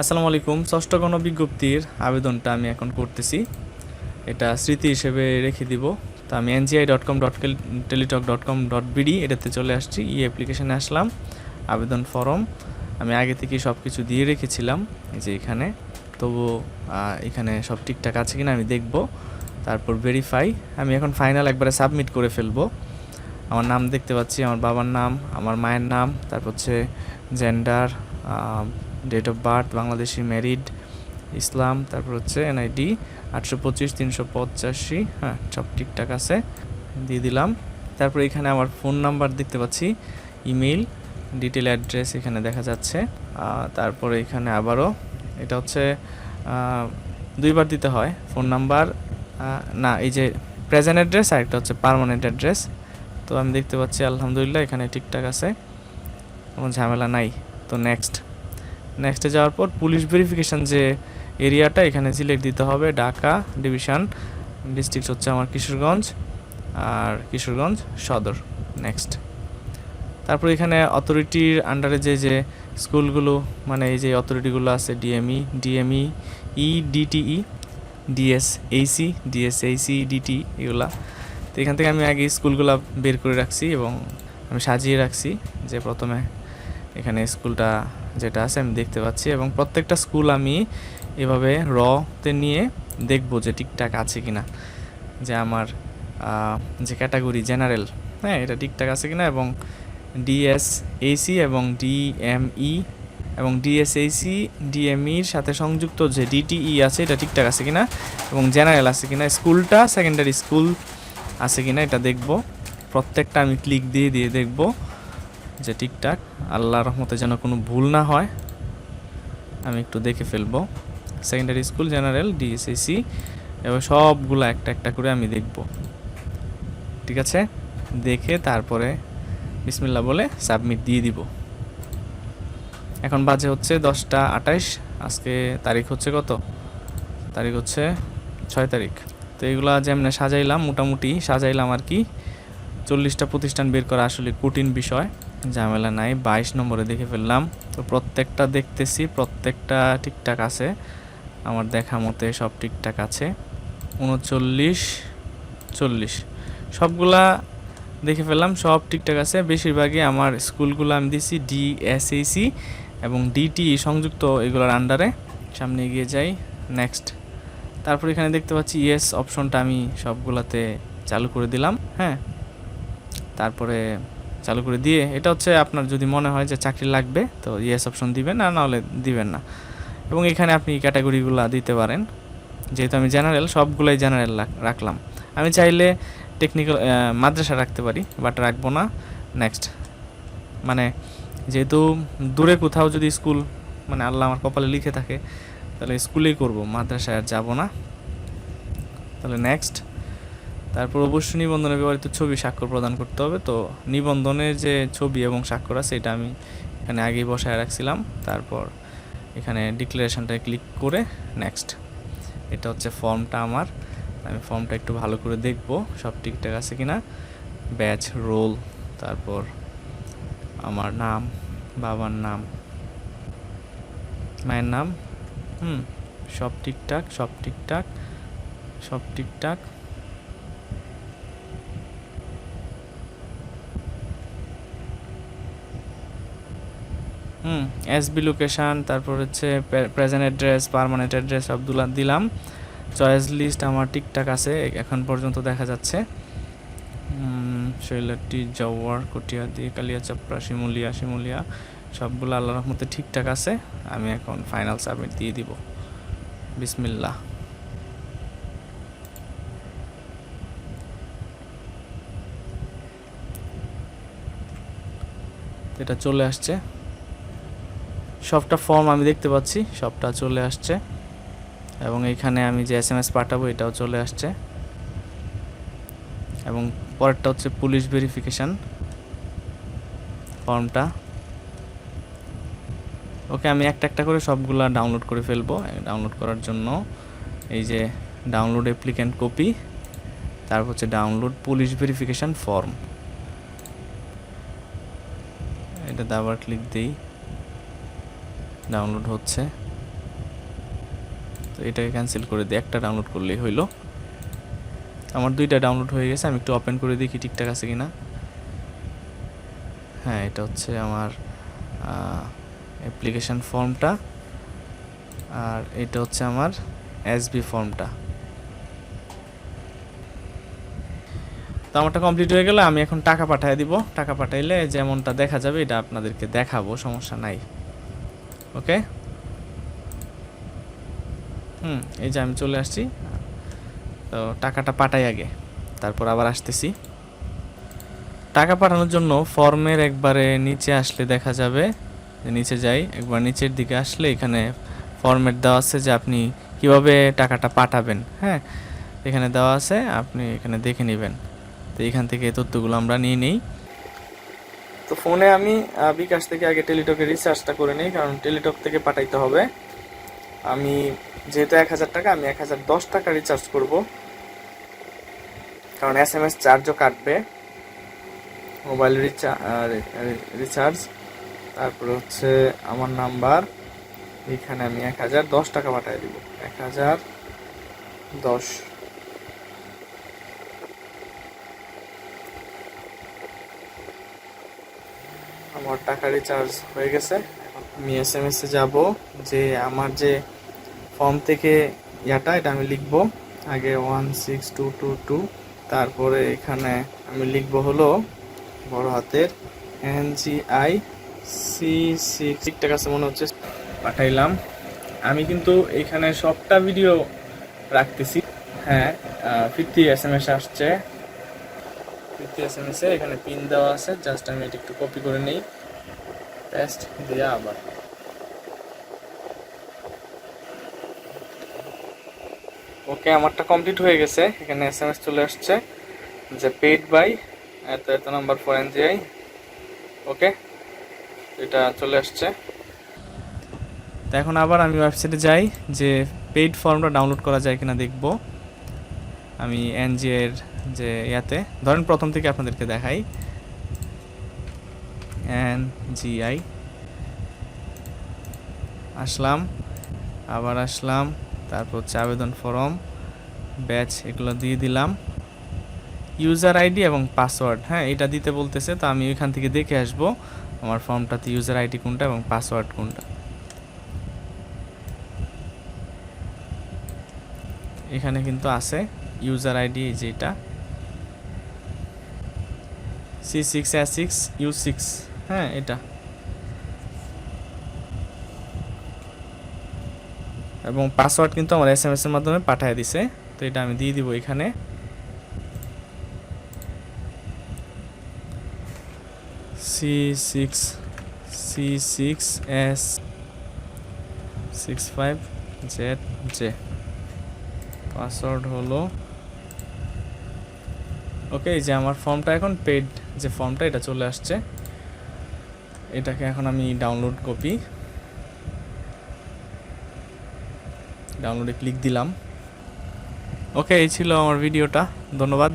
আসসালামু আলাইকুম। ষষ্ঠ গণ বিজ্ঞপ্তির আবেদনটা আমি এখন করতেছি। এটা স্মৃতি হিসেবে রেখে দিব। তো আমি NGI dot com dot Teletalk dot com dot BD এটাতে চলে আসছি। ই অ্যাপ্লিকেশানে আসলাম। আবেদন ফর্ম আমি আগে থেকে সব কিছু দিয়ে রেখেছিলাম। যে এখানে। তবু এখানে সব ঠিকঠাক আছে কিনা আমি দেখব। তারপর ভেরিফাই আমি এখন ফাইনাল একবারে সাবমিট করে ফেলব। আমার নাম দেখতে পাচ্ছি। আমার বাবার নাম, আমার মায়ের নাম, তারপর হচ্ছে gender date of birth Bangladeshi married Islam তারপর হচ্ছে এনআইডি আটশো পঁচিশ, তিনশো পঁচাশি হ্যাঁ সব ঠিকঠাক আছে, দিয়ে দিলাম। তারপর এখানে আমার ফোন নাম্বার দেখতে পাচ্ছি ইমেল ডিটেল অ্যাড্রেস এখানে দেখা যাচ্ছে। তারপরে এখানে আবারও, এটা হচ্ছে দুইবার দিতে হয় ফোন নাম্বার না, এই যে প্রেজেন্ট অ্যাড্রেস আর একটা হচ্ছে পার্মানেন্ট অ্যাড্রেস তো আমি দেখতে পাচ্ছি, আলহামদুলিল্লাহ, এখানে ঠিকঠাক আছে, কোনো ঝামেলা নাই। তো নেক্সট নেক্সটে যাওয়ার পর পুলিশ ভেরিফিকেশান যে এরিয়াটা এখানে সিলেক্ট দিতে হবে ঢাকা ডিভিশন ডিস্ট্রিক্ট হচ্ছে আমার কিশোরগঞ্জ আর কিশোরগঞ্জ সদর। নেক্সট তারপর এখানে অথরিটির আন্ডারে যে যে স্কুলগুলো মানে এই যে অথরিটিগুলো আছে DME DME E DTE DS HC DS HC DT এগুলা। তো এখান থেকে আমি আগে স্কুলগুলো বের করে রাখছি এবং আমি সাজিয়ে রাখছি যে প্রথমে এখানে স্কুলটা যেটা আছে আমি দেখতে পাচ্ছি, এবং প্রত্যেকটা স্কুল আমি এভাবে রতে নিয়ে দেখব যে ঠিকঠাক আছে কিনা। যে আমার যে ক্যাটাগরি জেনারেল হ্যাঁ এটা ঠিকঠাক আছে কিনা, এবং ডিএস এইসি এবং ডিএমই এবং ডিএসএইসি ডিএমইর সাথে সংযুক্ত যে ডিটিই আছে, এটা ঠিকঠাক আছে কিনা, এবং জেনারেল আছে কিনা স্কুলটা সেকেন্ডারি স্কুল আছে কিনা, এটা দেখব। প্রত্যেকটা আমি ক্লিক দিয়ে দিয়ে দেখব। যে ঠিকঠাক আল্লাহ রহমতে যেন কোনো ভুল না হয়, আমি একটু দেখে ফেলব। সেকেন্ডারি স্কুল জেনারেল ডিএসএসি এবং সবগুলো একটা একটা করে আমি দেখব। ঠিক আছে? দেখে তারপরে বিসমিল্লা বলে সাবমিট দিয়ে দিব। এখন বাজে হচ্ছে দশটা আঠাইশ, আজকে তারিখ হচ্ছে কত? তারিখ হচ্ছে ছয় তারিখ। তো এগুলা যেমন সাজাইলাম, মোটামুটি সাজাইলাম আর কি। চল্লিশটা প্রতিষ্ঠান বের করা আসলে কঠিন বিষয়। ঝামেলা নাই, বাইশ নম্বরে দেখে ফেললাম। তো প্রত্যেকটা দেখতেছি, প্রত্যেকটা ঠিকঠাক আছে। আমার দেখা মতে সব ঠিকঠাক আছে। উনচল্লিশ, চল্লিশ। সবগুলা দেখে ফেললাম, সব ঠিকঠাক আছে। বেশিরভাগই আমার স্কুলগুলো আমি দিছি ডিএসএসি এবং ডিটি সংযুক্ত এগুলোর আন্ডারে সামনে এগিয়ে যাই নেক্সট তারপর এখানে দেখতে পাচ্ছি ইয়েস অপশনটা আমি সবগুলাতে চালু করে দিলাম হ্যাঁ। তারপরে চালু করে দিয়ে, এটা হচ্ছে আপনার যদি মনে হয় যে চাকরি লাগবে, তো ইয়েস অপশন দিবেন, আর নাহলে দিবেন না। এবং এখানে আপনি ক্যাটাগরিগুলো দিতে পারেন। যেহেতু আমি জেনারেল সবগুলোই জেনারেল রাখলাম। আমি চাইলে টেকনিক্যাল মাদ্রাসা রাখতে পারি বাট রাখব না। নেক্সট মানে যেহেতু দূরে কোথাও যদি স্কুল মানে আল্লাহ আমার কপালে লিখে থাকে, তাহলে স্কুলেই করব, মাদ্রাসায় আর যাব না। তাহলে নেক্সট তারপর অবশ্যই নিবন্ধনে ব্যবহৃত ছবি স্বাক্ষর প্রদান করতে হবে, তো নিবন্ধনের যে ছবি এবং স্বাক্ষর আছে, এটা আমি এখানে আগেই বসায় রাখছিলাম। তারপর এখানে ডিক্লারেশনটা ক্লিক করে নেক্সট এটা হচ্ছে ফর্মটা আমার। আমি ফর্মটা একটু ভালো করে দেখব, সব ঠিকঠাক আছে কিনা। ব্যাচ রোল তারপর আমার নাম, বাবার নাম, মায়ের নাম, হুম, সব ঠিকঠাক সব ঠিকঠাক সব ঠিকঠাক। হুম এসবি লোকেশান তারপর হচ্ছে প্রেজেন্ট অ্যাড্রেস পারমানেন্ট অ্যাড্রেস সবগুলো দিলাম। চয়েস লিস্ট আমার ঠিকঠাক আছে এখন পর্যন্ত দেখা যাচ্ছে। শৈলাটি, জওয়ার, কটিয়া দিয়ে কালিয়া, চাপড়া, শিমুলিয়া শিমুলিয়া, সবগুলো আল্লাহ রহমতে ঠিকঠাক আছে। আমি এখন ফাইনাল সাবমিট দিয়ে দিব। বিসমিল্লাহ। এটা চলে আসছে। সবটা ফর্ম আমি দেখতে পাচ্ছি, সবটা চলে আসছে। এবং এখানে আমি যে এস এম এস পাঠাবো, এটাও চলে আসছে। এবং পরেরটা হচ্ছে পুলিশ ভেরিফিকেশান ফর্মটা ওকে, আমি একটা একটা করে সবগুলা ডাউনলোড করে ফেলব ডাউনলোড করার জন্য। এই যে ডাউনলোড অ্যাপ্লিক্যান্ট কপি তারপর হচ্ছে ডাউনলোড পুলিশ ভেরিফিকেশান ফর্ম এটাতে আবার ক্লিক দিই। ডাউনলোড হচ্ছে। তো এটাকে ক্যান্সেল করে দিই একটা ডাউনলোড করলেই হইল। আমার দুইটা ডাউনলোড হয়ে গেছে, আমি একটু ওপেন করে দেখি ঠিকঠাক আছে কিনা। হ্যাঁ এটা হচ্ছে আমার অ্যাপ্লিকেশন ফর্মটা আর এটা হচ্ছে আমার এসবি ফর্মটা তো আমারটা কমপ্লিট হয়ে গেলে, আমি এখন টাকা পাঠিয়ে দিব। টাকা পাঠাইলে যেমনটা দেখা যাবে, এটা আপনাদেরকে দেখাবো, সমস্যা নাই। ওকে হুম, এই যে আমি চলে আসছি। তো টাকাটা পাঠাই আগে। তারপর আবার আসতেছি। টাকা পাঠানোর জন্য ফর্মের একবারে নিচে আসলে দেখা যাবে। নিচে যাই, একবার নিচের দিকে আসলে এখানে ফর্মেট দেওয়া আছে যে আপনি কীভাবে টাকাটা পাঠাবেন। হ্যাঁ এখানে দেওয়া আছে, আপনি এখানে দেখে নেবেন। তো এখান থেকে তথ্যগুলো আমরা নিয়ে নিই। তো ফোনে আমি বিকাশ থেকে আগে টেলিটকের রিচার্জটা করে নিই, কারণ টেলিটক থেকে পাঠাইতে হবে। আমি যেহেতু এক হাজার টাকা, আমি এক হাজার দশ টাকা রিচার্জ করব। কারণ এস এম এস চার্জও কাটবে মোবাইল রিচার্জ তারপরে হচ্ছে আমার নাম্বার, এখানে আমি এক হাজার দশ টাকা পাঠিয়ে দিব। এক হাজার দশ আমার টাকা রিচার্জ হয়ে গেছে। আমি এস এম এস যাব যে আমার যে ফর্ম থেকে ইয়াটা, এটা আমি লিখব। আগে one six two two two তারপরে এখানে আমি লিখব হলো বড় হাতের N G I C six আছে মনে হচ্ছে। পাঠাইলাম। আমি কিন্তু এখানে সবটা ভিডিও রাখতেছি। হ্যাঁ ফিফটি এস এম এস আসছে। ফিফটি এস এম এখানে পিন দেওয়া আছে। জাস্ট আমি এটা একটু কপি করে নিই। পেস্ট দিয়ে আবার। ওকে আমারটা কমপ্লিট হয়ে গেছে। এখানে এস এম এস চলে আসছে। যে পেড বাই এত এত নাম্বার ফর এনজিআই ওকে এটা চলে আসছে। তো এখন আবার আমি ওয়েবসাইটে যাই, যে পেইড ফর্মটা ডাউনলোড করা যায় কিনা দেখব। আমি এনজিএ এর যে ইয়াতে, ধরেন প্রথম থেকে আপনাদেরকে দেখাই। এন জিআই আসলাম, আবার আসলাম, তারপর হচ্ছে আবেদন ফর্ম, ব্যাচ এগুলো দিয়ে দিলাম। ইউজার আইডি এবং পাসওয়ার্ড হ্যাঁ এটা দিতে বলতেছে, তো আমি ওইখান থেকে দেখে আসব আমার ফর্মটাতে ইউজার আইডি কোনটা এবং পাসওয়ার্ড কোনটা। এখানে কিন্তু আছে ইউজার আইডি যেটা। C six S six, U six. হ্যাঁ এটা। এবং পাসওয়ার্ড কিন্তু আমার এস এম এস এর মাধ্যমে পাঠিয়ে দিছে। তো এটা আমি দিয়ে দিব এখানে। C six C six, S six five, Z, J. Password হলো, ওকে যে আমার ফর্মটা এখন পেড। যে ফর্মটা, এটা চলে আসছে। এটাকে এখন আমি ডাউনলোড কপি ডাউনলোডে ক্লিক দিলাম। ওকে এই ছিল আমার ভিডিওটা ধন্যবাদ।